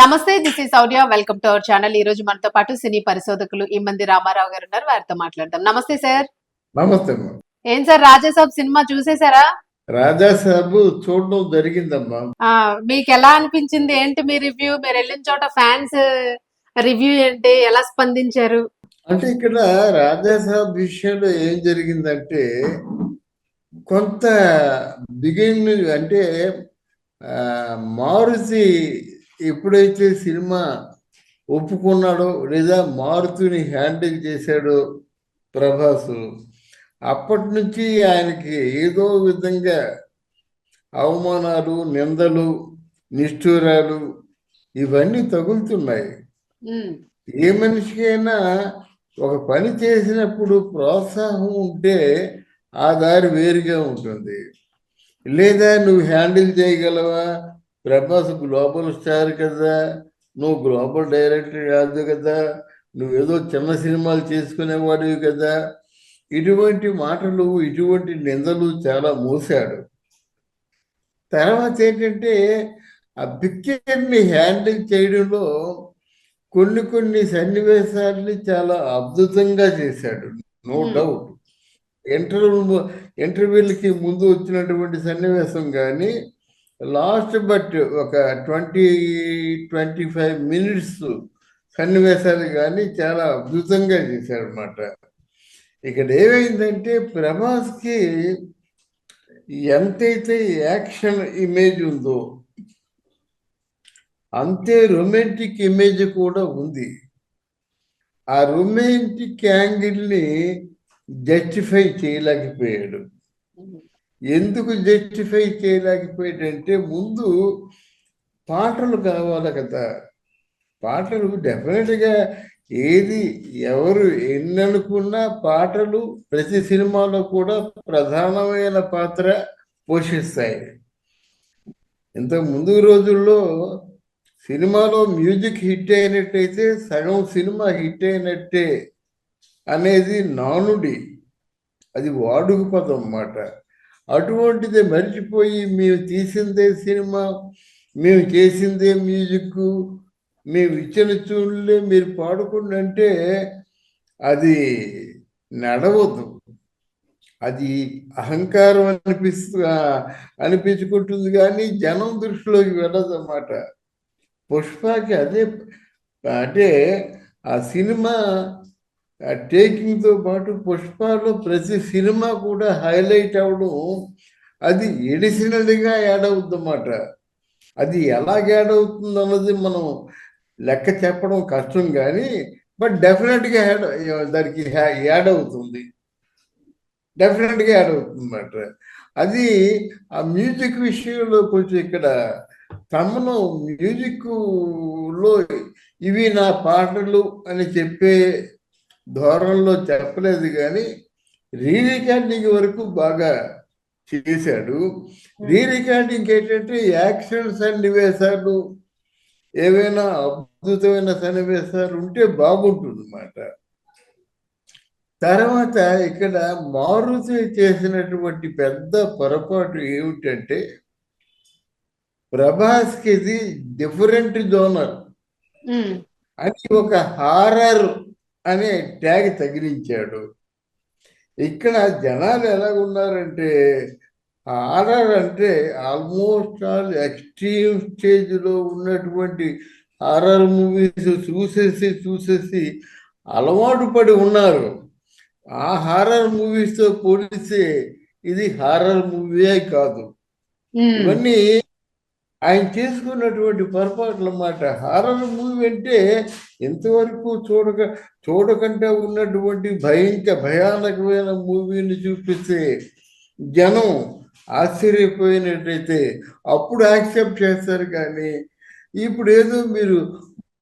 నమస్తే this is Sourya welcome to our channel ఈ రోజు మనతో పాటు సినీ పరిశోధకులు ఇమ్మంది రామారావు గారు ఉన్నారు. వారితో మాట్లాడదాం. నమస్తే సార్ నమస్తే ఏం సార్ రాజాసాబ్ సినిమా చూసేశారా? రాజా సాబ్ చూడడం జరిగిందమ్మా. మీకు ఎలా అనిపించింది? ఏంటి మీ రివ్యూ? మీరు వెళ్ళిన చోట ఫ్యాన్స్ రివ్యూ ఏంటి? ఎలా స్పందించారు? అంటే ఇక్కడ రాజా సాబ్ విషయంలో ఏం జరిగిందంటే కొంత బిగినింగ్ అంటే మారుతి ఎప్పుడైతే సినిమా ఒప్పుకున్నాడో లేదా మారుతిని హ్యాండిల్ చేశాడో ప్రభాస్ అప్పటి నుంచి ఆయనకి ఏదో విధంగా అవమానాలు నిందలు నిష్ఠూరాలు ఇవన్నీ తగులుతున్నాయి. ఏ మనిషికైనా ఒక పని చేసినప్పుడు ప్రోత్సాహం ఉంటే ఆ దారి వేరుగా ఉంటుంది. లేదా నువ్వు హ్యాండిల్ చేయగలవా? ప్రభాస్ గ్లోబల్ స్టార్ కదా నువ్వు గ్లోబల్ డైరెక్టర్ కాదు కదా నువ్వేదో చిన్న సినిమాలు చేసుకునేవాడివి కదా. ఇటువంటి మాటలు ఇటువంటి నిందలు చాలా మోసాడు. తర్వాత ఏంటంటే ఆ పిక్చర్ని హ్యాండిల్ చేయడంలో కొన్ని కొన్ని సన్నివేశాలని చాలా అద్భుతంగా చేశాడు. No Hmm. డౌట్. ఇంటర్వ్యూ ఇంటర్వ్యూలకి ముందు వచ్చినటువంటి సన్నివేశం కానీ లాస్ట్ బట్ ఒక ట్వంటీ ట్వంటీ ఫైవ్ మినిట్స్ సన్నివేశాలు కానీ చాలా అద్భుతంగా చేశాడు అనమాట ఇక్కడ ఏమైందంటే ప్రభాస్కి ఎంతైతే యాక్షన్ ఇమేజ్ ఉందో అంతే రొమాంటిక్ ఇమేజ్ కూడా ఉంది. ఆ రొమాంటిక్ యాంగిల్ని జస్టిఫై చేయలేకపోయాడు. ఎందుకు జస్టిఫై చేయలేకపోయాడంటే ముందు పాటలు కావాలి కదా. పాటలు డెఫినెట్గా ఏది ఎవరు ఎన్ని అనుకున్నా పాటలు ప్రతి సినిమాలో కూడా ప్రధానమైన పాత్ర పోషిస్తాయి. ఇంత ముందు రోజుల్లో సినిమాలో మ్యూజిక్ హిట్ అయినట్టయితే సగం సినిమా హిట్ అయినట్టే అనేది నానుడి. అది వాడుక పదం అన్నమాట. అటువంటిది మర్చిపోయి మేము తీసిందే సినిమా మేము చేసిందే మ్యూజిక్ మేము ఇచ్చిన చూడలే మీరు పాడుకుండంటే అది నడవద్దు అది అహంకారం అనిపిస్తు అనిపించుకుంటుంది కానీ జనం దృష్టిలోకి వెళ్ళదు అన్నమాట పుష్పకి అదే అంటే ఆ సినిమా ఆ టేకింగ్తో పాటు పుష్పలో ప్రతి సినిమా కూడా హైలైట్ అవ్వడం అది ఎడిషనల్గా యాడ్ అవుతుందన్నమాట. అది ఎలా యాడ్ అవుతుంది అన్నది మనం లెక్క చెప్పడం కష్టం కానీ బట్ డెఫినెట్గా యాడ్ దానికి యాడ్ అవుతుంది. డెఫినెట్గా యాడ్ అవుతుంది అన్నమాట అది ఆ మ్యూజిక్ విషయంలో కొంచెం ఇక్కడ తమను మ్యూజిక్లో ఇవి నా పాటలు అని చెప్పే ధోరణిలో చెప్పలేదు కానీ రీ రికార్డింగ్ వరకు బాగా చేశాడు. రీ రికార్డింగ్ ఏంటంటే యాక్షన్ సన్నివేశాలు ఏవైనా అద్భుతమైన సన్నివేశాలు ఉంటే బాగుంటుంది అన్నమాట తర్వాత ఇక్కడ మారుతి చేసినటువంటి పెద్ద పొరపాటు ఏమిటంటే ప్రభాస్కి ఇది డిఫరెంట్ జోనర్ అని ఒక హారర్ అనే ట్యాగ్ తగిలించాడు. ఇక్కడ జనాలు ఎలా ఉన్నారంటే హారర్ అంటే ఆల్మోస్ట్ ఆల్ ఎక్స్ట్రీమ్ స్టేజ్లో ఉన్నటువంటి హారర్ మూవీస్ చూసేసి చూసేసి అలవాటు పడి ఉన్నారు. ఆ హారర్ మూవీస్తో పోలిస్తే ఇది హారర్ మూవీయే కాదు. ఇవన్నీ ఆయన చేసుకున్నటువంటి పొరపాట్ల మాట హారర్ మూవీ అంటే ఇంతవరకు చూడక చూడకుండా ఉన్నటువంటి భయంక భయానకమైన మూవీని చూపిస్తే జనం ఆశ్చర్యపోయినట్టయితే అప్పుడు యాక్సెప్ట్ చేస్తారు కానీ ఇప్పుడు ఏదో మీరు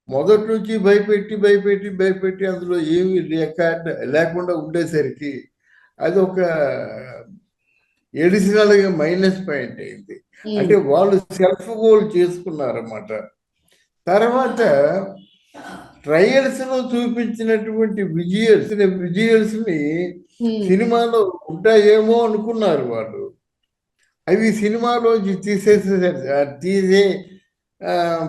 మొదటి నుంచి భయపెట్టి భయపెట్టి భయపెట్టి అందులో ఏమి రికార్డ్ లేకుండా ఉండేసరికి అది ఒక ఎడిషనల్గా మైనస్ పాయింట్ అయింది. ఉమ్, అంటే వాళ్ళు సెల్ఫ్ గోల్ చేసుకున్నారన్నమాట. తర్వాత ట్రయల్స్లో చూపించినటువంటి విజువల్స్ విజువల్స్ని ఉమ్, సినిమాలో ఉంటాయేమో అనుకున్నారు వాళ్ళు. అవి సినిమాలోంచి తీసేసేసారు తీసే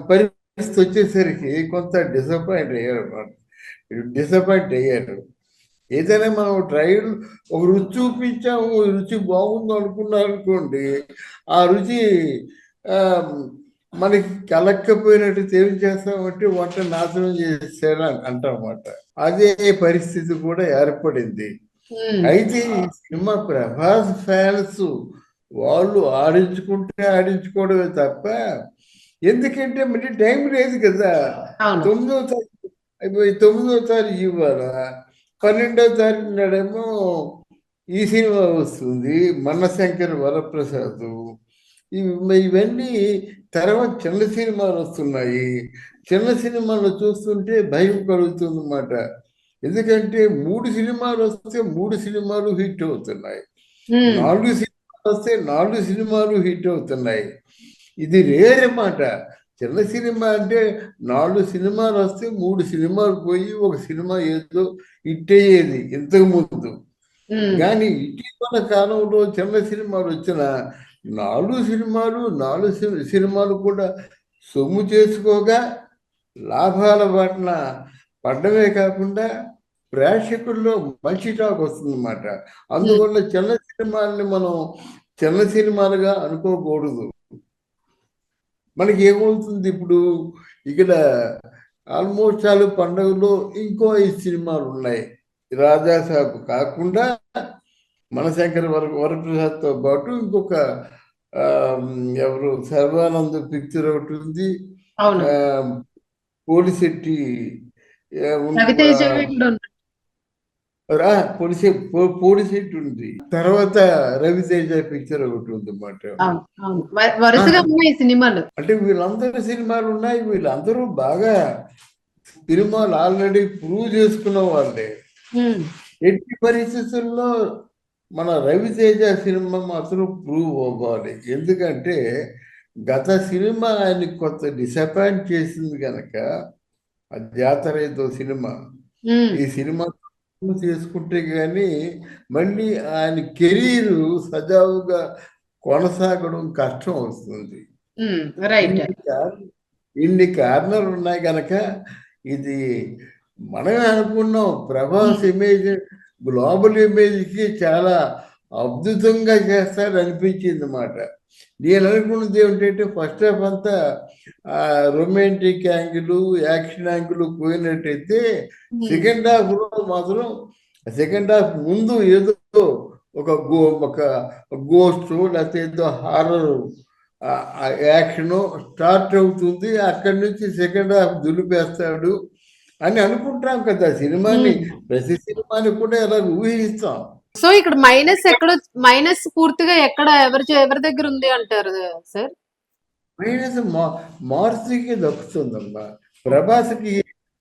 పరిస్థితి వచ్చేసరికి కొంత డిసప్పాయింట్ అయ్యారు అన్నమాట డిసప్పాయింట్ అయ్యారు. ఏదైనా మనం ట్రైల్ ఒక రుచి చూపించాము రుచి బాగుంది అనుకున్నారు అనుకోండి ఆ రుచి మనకి కలక్కపోయినట్టు ఏం చేస్తామంటే వంట నాశనం చేసాడు అంటామన్నమాట అదే పరిస్థితి కూడా ఏర్పడింది. అయితే ఈ సినిమా ప్రభాస్ ఫ్యాన్స్ వాళ్ళు ఆడించుకుంటే ఆడించుకోవడమే తప్ప ఎందుకంటే మళ్ళీ టైం లేదు కదా. తొమ్మిదో తారీఖు అయిపోయి తొమ్మిదో తారీఖు ఇవాళ పన్నెండో తారీఖు నాడేమో ఈ సినిమా వస్తుంది మన్నశంకర్ వరప్రసాద్. ఇవి ఇవన్నీ తర్వాత చిన్న సినిమాలు వస్తున్నాయి. చిన్న సినిమాలు చూస్తుంటే భయం కలుగుతుంది అన్నమాట ఎందుకంటే మూడు సినిమాలు వస్తే మూడు సినిమాలు హిట్ అవుతున్నాయి. నాలుగు సినిమాలు వస్తే నాలుగు సినిమాలు హిట్ అవుతున్నాయి. ఇది రేరే మాట చిన్న సినిమా అంటే నాలుగు సినిమాలు వస్తే మూడు సినిమాలు పోయి ఒక సినిమా ఏదో హిట్ అయ్యేది ఇంతకు ముందు. కానీ ఇటీవల కాలంలో చిన్న సినిమాలు వచ్చిన నాలుగు సినిమాలు నాలుగు సినిమాలు కూడా సొమ్ము చేసుకోగా లాభాల బాటన పడ్డమే కాకుండా ప్రేక్షకుల్లో మంచి టాక్ వస్తుందన్నమాట. అందువల్ల చిన్న సినిమాల్ని మనం చిన్న సినిమాలుగా అనుకోకూడదు. మనకి ఏమవుతుంది ఇప్పుడు? ఇక్కడ ఆల్మోస్ట్ చాలా పండుగలో ఇంకో ఐదు సినిమాలు ఉన్నాయి. రాజాసాబ్ కాకుండా మనశంకర్ వర వరప్రసాద్తో పాటు ఇంకొక ఆ, ఎవరు? సర్వానంద్ పిక్చర్ ఒకటి ఉంది. పోలిశెట్టి ఆ, ఉన్న- రవితేజ కూడా ఉన్నాడు. రా పొడిసె పోడిశెట్టి ఉంది. తర్వాత రవితేజ పిక్చర్ ఒకటి ఉంది అన్నమాట వరుసగా ఉన్నాయి సినిమాలు. అంటే వీళ్ళందరూ సినిమాలు ఉన్నాయి వీళ్ళందరూ బాగా సినిమాలు ఆల్రెడీ ప్రూవ్ చేసుకున్న వాళ్ళే. ఎట్టి పరిస్థితుల్లో మన రవితేజ సినిమా మాత్రం ప్రూవ్ అవ్వాలి. ఎందుకంటే గత సినిమా ఆయన కొంత డిసప్పాయింట్ చేసింది కనుక ఆ జాతర ఏదో సినిమా. ఈ సినిమా చేసుకుంటే కానీ మళ్ళీ ఆయన కెరీర్ సజావుగా కొనసాగడం కష్టం అవుతుంది ఇన్ని కార- ఇన్ని కారణాలు ఉన్నాయి కనుక ఇది మనమే అనుకున్నాం. ప్రభాస్ ఇమేజ్ గ్లోబల్ ఇమేజ్కి చాలా అద్భుతంగా చేస్తాడు అనిపించింది అన్నమాట నేను అనుకున్నది ఏమిటంటే ఫస్ట్ హాఫ్ అంతా రొమాంటిక్ యాంగిల్ యాక్షన్ యాంగిల్ పోయినట్టయితే సెకండ్ హాఫ్లో మాత్రం సెకండ్ హాఫ్ ముందు ఏదో ఒక గో ఒక గోస్ట్ లేకపోతే ఏదో హారర్ యాక్షన్ స్టార్ట్ అవుతుంది అక్కడి నుంచి సెకండ్ హాఫ్ దులిపేస్తాడు అని అనుకుంటాం కదా. సినిమాని ప్రతి సినిమాని కూడా ఎలా ఊహిస్తాం. సో ఇక్కడ మైనస్ ఎక్కడ మైనస్ పూర్తిగా ఎక్కడ ఎవరి ఎవరి దగ్గర ఉంది అంటారు సార్? మైనస్ మా మారుతికి దక్కుతుందమ్మా. ప్రభాస్కి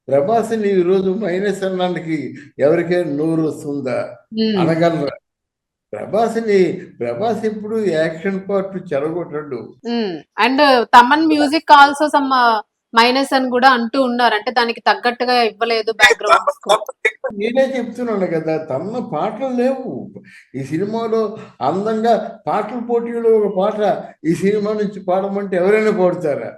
ప్రభాస్ని ఈరోజు మైనస్ అనడానికి ఎవరికైనా నోరు వస్తుందా? అనగలరా? ప్రభాస్ని ప్రభాస్ ఇప్పుడు action part చెరగొట్టడు. And Thaman music also some minus అని కూడా అంటూ ఉన్నారు. అంటే దానికి తగ్గట్టుగా ఇవ్వలేదు బ్యాక్గ్రౌండ్ నేనే చెప్తున్నాను కదా తమ పాటలు లేవు. ఈ సినిమాలో అందంగా పాటల పోటీలో ఒక పాట ఈ సినిమా నుంచి పాడమంటే ఎవరైనా పాడతారా?